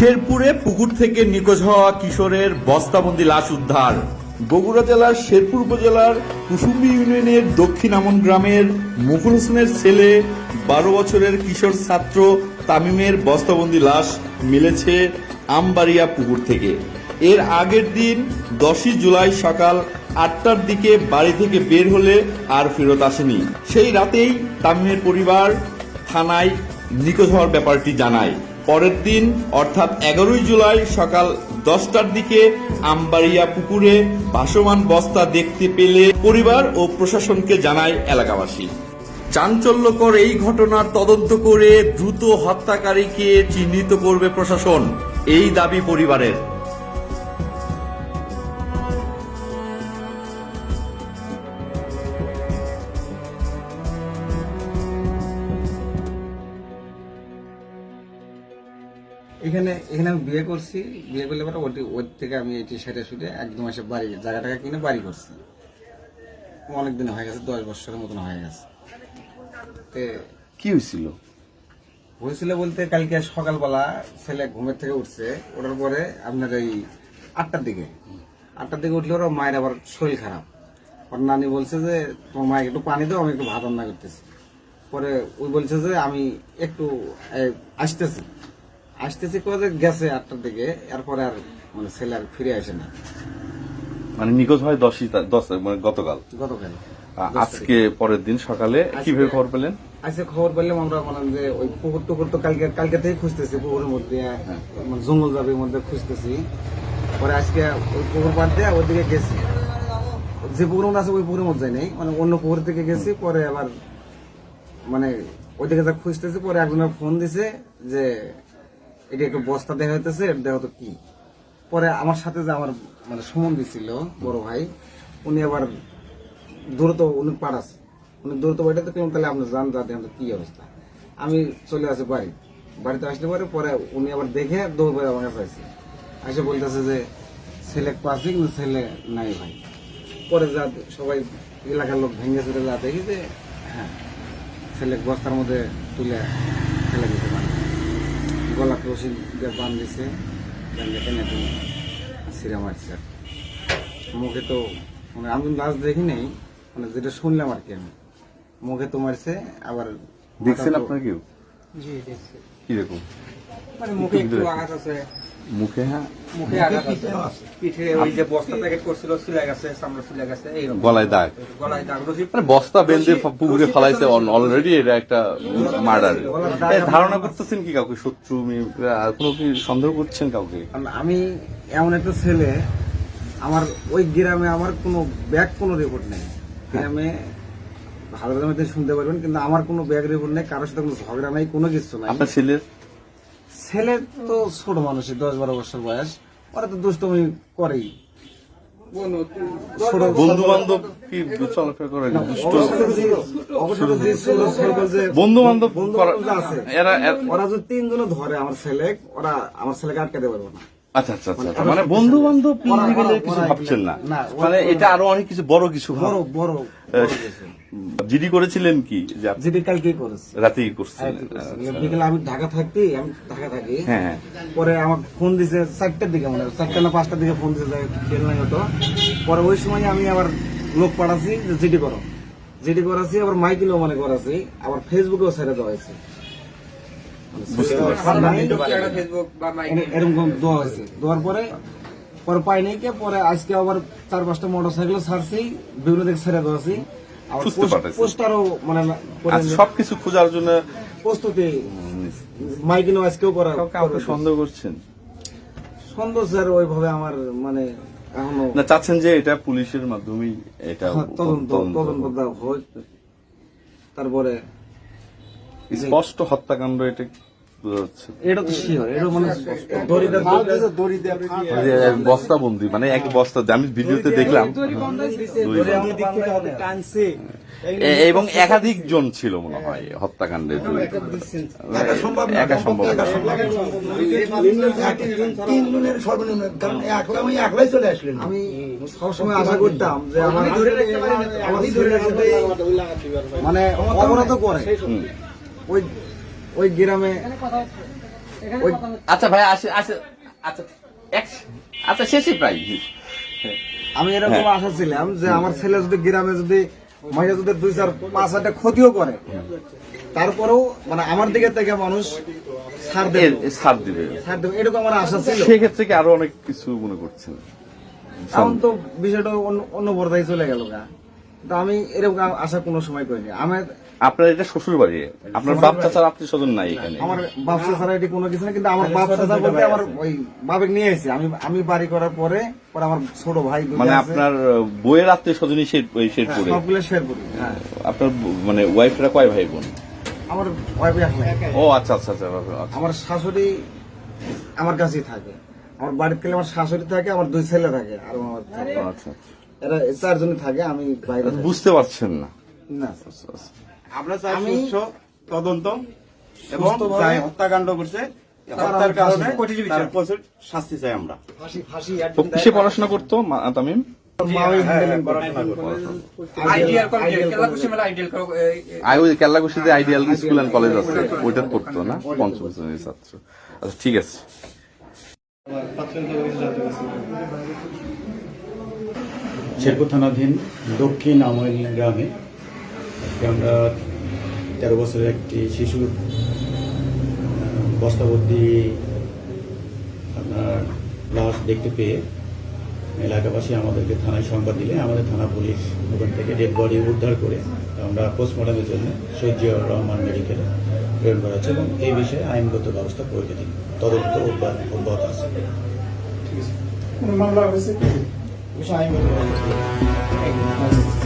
শেরপুরে পুকুর থেকে নিখোঁজ হওয়া কিশোরের বস্তাবন্দি লাশ উদ্ধার। বগুড়া জেলার শেরপুর উপজেলার কুসুম্বি ইউনিয়নের দক্ষিণ আমন গ্রামের মুকুল হোসেনের ছেলে, বারো বছরের কিশোর ছাত্র তামিমের বস্তাবন্দি লাশ মিলেছে আমবাড়িয়া পুকুর থেকে। এর আগের দিন দশই জুলাই সকাল আটটার দিকে বাড়ি থেকে বের হলে আর ফেরত আসেনি। সেই রাতেই তামিমের পরিবার থানায় নিখোঁজ হওয়ার ব্যাপারটি জানায়। পরের দিন, অর্থাৎ এগারোই জুলাই সকাল দশটার দিকে আমবাড়িয়া পুকুরে ভাসমান বস্তা দেখতে পেলে পরিবার ও প্রশাসনকে জানায় এলাকাবাসী। চাঞ্চল্যকর এই ঘটনার তদন্ত করে দ্রুত হত্যাকারীকে চিহ্নিত করবে প্রশাসন, এই দাবি পরিবারের। এখানে এখানে আমি বিয়ে করছি। বিয়ে করলে পরে ওটি ওর থেকে আমি এটি সেটে শুটে একদম এসে বাড়ি জায়গাটাকে কিনে বাড়ি করছি। অনেকদিন হয়ে গেছে দশ বছরের মতন হয়ে গেছে। তে কি হয়েছিল? হয়েছিল বলতে কালকে সকালবেলা ছেলে ঘুমের থেকে উঠছে ওঠার পরে আপনার এই আটটার দিকে। আটটার দিকে উঠলে ওর মায়ের আবার শরীর খারাপ। ওর নানি বলছে যে তোমার মায়ের একটু পানি দাও আমি একটু ভাত রান্না করতেছি। পরে ওই বলছে যে আমি একটু আসতেছি। আসতেছি করে গেছে আটটার দিকে। এরপরে আর মানে ছেলে আর ফিরে আসে না। মানে নিখোঁজ হয় দশই দশ মানে গতকাল। গতকাল। আজকে পরের দিন সকালে কীভাবে খবর পেলেন? আজকে খবর পেলাম আমরা মানে যে ওই পুকুর টুকুর তো কালকে কালকে থেকে খুঁজতেছি পুকুরের মধ্যে। মানে জঙ্গল যাবে মধ্যে খুঁজতেছি। পরে আজকে ওই পুকুর পাড় দিয়ে ওইদিকে গেছি। যে পুকুরের মধ্যে আছে ওই পুকুরের মধ্যে নেই। মানে অন্য পুকুর থেকে গেছি পরে আবার মানে ওইদিকে যা খুঁজতেছি পরে একজনের ফোন দিছে যে এটা একটু বস্তা দেখা হইতেছে এটা তো কি? পরে আমার সাথে যে আমার মানে সুমন ছিল বড় ভাই, উনি আবার দূরত উনি পাড়াছে উনি দূরত বাড়িতে কেমন তাহলে আপনি জান যা দেখেন কি অবস্থা? আমি চলে আসি বাড়ি। বাড়িতে আসলে পরে পরে উনি আবার দেখে দৌড় করে আমার কাছে আসে বলতেছে যে, ছেলে পাশে কিন্তু ছেলে নাই ভাই। পরে যা, সবাই এলাকার লোক ভেঙে চলে যা দেখি যে হ্যাঁ ছেলে বস্তার মধ্যে তুলে ফেলে দিতে গলা দিয়ে বান দিছে। সিরা মারছে। মুখে তো মানে আমি লাশ দেখি নাই মানে যেটা শুনলাম আর কি আমি। মুখে তো মারছে আবার দেখছেন আপনার কেউ? জি দেখছি। কীরকম? মানে মুখে একটু আঘাত আছে। মুখে হ্যাঁ? মুখে আঘাত আছে। পিঠে ওই যে বস্তা প্যাকেট করছিল গেছে চামড়া গেছে এইরকম। গলায় দাগ। গলায় দাগ। মানে বস্তা বেঁধে পুকুরে ফেলাইছে অলরেডি এটা একটা মার্ডার ধারণা করতেছেন কি কাউকে? শত্রু মি- আর কোনো কি সন্দেহ করছেন কাউকে? কারণ আমি এমন একটা ছেলে আমার ওই গ্রামে আমার কোনো ব্যাগ কোনো রিপোর্ট নেই। গ্রামে ভালো গ্রামে শুনতে পারবেন কিন্তু আমার কোনো ব্যাগ রিপোর্ট নেই কারোর সাথে কোনো ঝগড়া নাই কোনো কিছু নাই। আপনার ছেলের? ছেলে তো ছোট মানুষই দশ বারো বছর বয়স। ওরা তো দুষ্টমি করেই। বন্ধু বান্ধব কি চলাফেরা করে? বান্ধব ওরা যদি তিনজনে ধরে আমার ছেলে ওরা আমার ছেলেকে আটকাতে পারবে না। আচ্ছা আচ্ছা আচ্ছা। মানে বন্ধু বান্ধব ওরা- ওরা- কিছু ভাবছেন না? না, মানে এটা আরও অনেক কিছু বড় কিছু বড় বড়। জিডি করেছিলেন কি? যে আপনি যেটি কালকে করেছে। রাতেই করছিলেন। বিকেলে আমি ঢাকা থাকতে আমি ঢাকা থাকি। হ্যাঁ হ্যাঁ। পরে আমার ফোন দিছে চারটার দিকে মানে চারটা না পাঁচটার দিকে ফোন দিছে খেল নাই হতো পরে ওই সময় আমি আবার লোক পাঠাচ্ছি যে জিডি করো। জিডি করাছি আবার মাইকেলও মানে করাছি আবার ফেসবুকেও ছেড়ে দেওয়া হয়েছে। এরকম দেওয়া হয়েছে। দেওয়ার পরে পরে পাই নাই কে পরে আজকে আবার চার পাঁচটা মোটর সাইকেল ছাড়ছি বিভিন্ন দিকে ছেড়ে আবার পাঠাইছে। পোস্টারও মানে আচ্ছা সবকিছু খোঁজার জন্য প্রস্তুতি মাইকেলও আজকেও করা কাউকে সন্দেহ করছেন সন্দেহ স্যার ওইভাবে আমার মানে না চাচ্ছেন যে এটা পুলিশের মাধ্যমেই এটা হ্যাঁ, তদন্ত তদন্ত হোক তারপরে স্পষ্ট হত্যাকাণ্ড এটা। এটা তো শিওর এটা মানে দড়িদার ওই বস্তাবন্দি মানে এক বস্তা আমি ভিডিওতে দেখলাম। এবং একাধিক জন ছিল মনে হয় হত্যাকাণ্ডে একা সম্ভব তিনজনের সর্বনিম্ন আমি চলে আসলেন। সবসময় আশা করতাম যে আমার আমার ছেলেরা যদি মানে অপরাধ করে। ওই ওই গ্রামে ওই আচ্ছা ভাই আসে আসে। আচ্ছা এক আচ্ছা শেষই প্রায়। আমি এরকম হ্যাঁ। আশা ছিলাম যে আমার ছেলে যদি গ্রামে যদি মহিলা যদি দুই চার পাঁচ হাজার ক্ষতিও করে তারপরেও মানে আমার দিকে থেকে মানুষ ছাড় দেবে। ছাড় দিবে। ছাড় দেবে এরকম আমার আশা ছিল। সেক্ষেত্রে কি আরও অনেক কিছু মনে করছেন? এখন তো বিষয়টা অন্য অন্য পর্যায়ে চলে গেল গা। তো আমি এরকম আশা কোনো সময় করিনি। আমার আপনার এটা শ্বশুর বাড়ি আপনার বাপ চাচার আত্মীয় স্বজন নাই এখানে। আমার বাপসা ছাড়া এটি কোনো কিছু না কিন্তু আমার বাপসা বলতে আমার ওই বাবেক নিয়ে এসেছি। আমি আমি বাড়ি করার পরে পরে আমার ছোট ভাই মানে আপনার বইয়ের আত্মীয় স্বজনই শের ওই হ্যাঁ, শেরপুরে সবগুলো শেয়ার করি হ্যাঁ। আপনার মানে ওয়াইফরা কয় ভাই বোন? আমার ওয়াইফ ও আচ্ছা আচ্ছা আচ্ছা আচ্ছা। আমার শাশুড়ি আমার কাছেই থাকে। আমার বাড়িতে আমার শাশুড়ি থাকে আমার দুই ছেলে থাকে আর আমার আচ্ছা আচ্ছা। এরা চারজনই থাকে আমি বাইরে বুঝতে পারছেন না। না। আচ্ছা, আচ্ছা। আমরা চাই সুস্থ তদন্ত এবং যাই হত্যাকাণ্ড করছে হত্যার কারণে শাস্তি চাই আমরা। কিসে পড়াশোনা করতো মা- তামিম। আইডিয়াল কেল্লাকুশিতে স্কুল অ্যান্ড কলেজ আছে ওইটা পড়তো না পঞ্চম শ্রেণির ছাত্র। আচ্ছা ঠিক আছে। শেরপুর থানাধীন দক্ষিণ আমল গ্রামে আমরা তেরো বছরের একটি শিশুর বস্তাবর্তী আপনার লাশ দেখতে পেয়ে এলাকাবাসী আমাদেরকে থানায় সংবাদ দিলে আমাদের থানা পুলিশ ওখান থেকে ডেড বডি উদ্ধার করে আমরা পোস্টমর্টমের জন্য সৈজিয়ার রহমান মেডিকেলে প্রেরণ করা হচ্ছে এবং এই বিষয়ে আইনগত ব্যবস্থা প্রয়োজনীয় তদন্ত অব্যাহত অব্যাহত আছে। ঠিক আছে। মামলা হয়েছে? আইনগত ব্যবস্থা